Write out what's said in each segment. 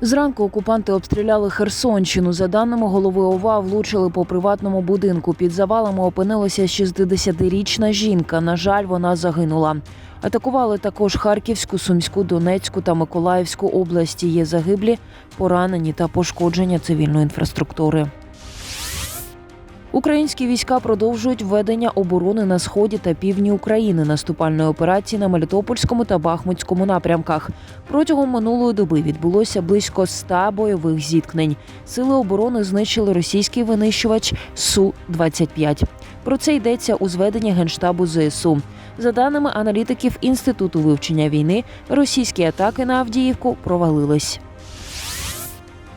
Зранку окупанти обстріляли Херсонщину. За даними голови ОВА, влучили по приватному будинку. Під завалами опинилася 60-річна жінка. На жаль, вона загинула. Атакували також Харківську, Сумську, Донецьку та Миколаївську області. Є загиблі, поранені та пошкодження цивільної інфраструктури. Українські війська продовжують введення оборони на сході та півдні України наступальної операції на Мелітопольському та Бахмутському напрямках. Протягом минулої доби відбулося близько ста бойових зіткнень. Сили оборони знищили російський винищувач су 25 Про це йдеться у зведенні генштабу ЗСУ. За даними аналітиків інституту вивчення війни, російські атаки на Авдіївку провалились.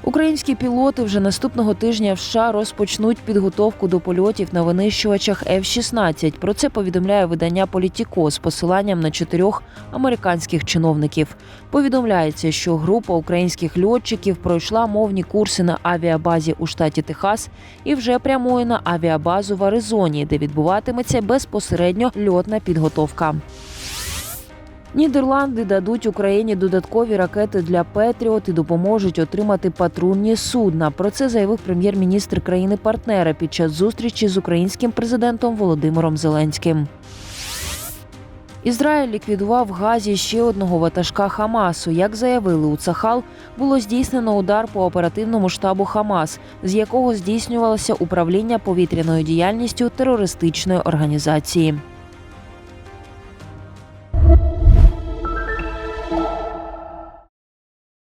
Українські пілоти вже наступного тижня в США розпочнуть підготовку до польотів на винищувачах F-16. Про це повідомляє видання Політіко з посиланням на чотирьох американських чиновників. Повідомляється, що група українських льотчиків пройшла мовні курси на авіабазі у штаті Техас і вже прямує на авіабазу в Аризоні, де відбуватиметься безпосередньо льотна підготовка. Нідерланди дадуть Україні додаткові ракети для Петріот і допоможуть отримати патрульні судна. Про це заявив прем'єр-міністр країни-партнера під час зустрічі з українським президентом Володимиром Зеленським. Ізраїль ліквідував в Газі ще одного ватажка Хамасу. Як заявили у Цахал, було здійснено удар по оперативному штабу Хамас, з якого здійснювалося управління повітряною діяльністю терористичної організації.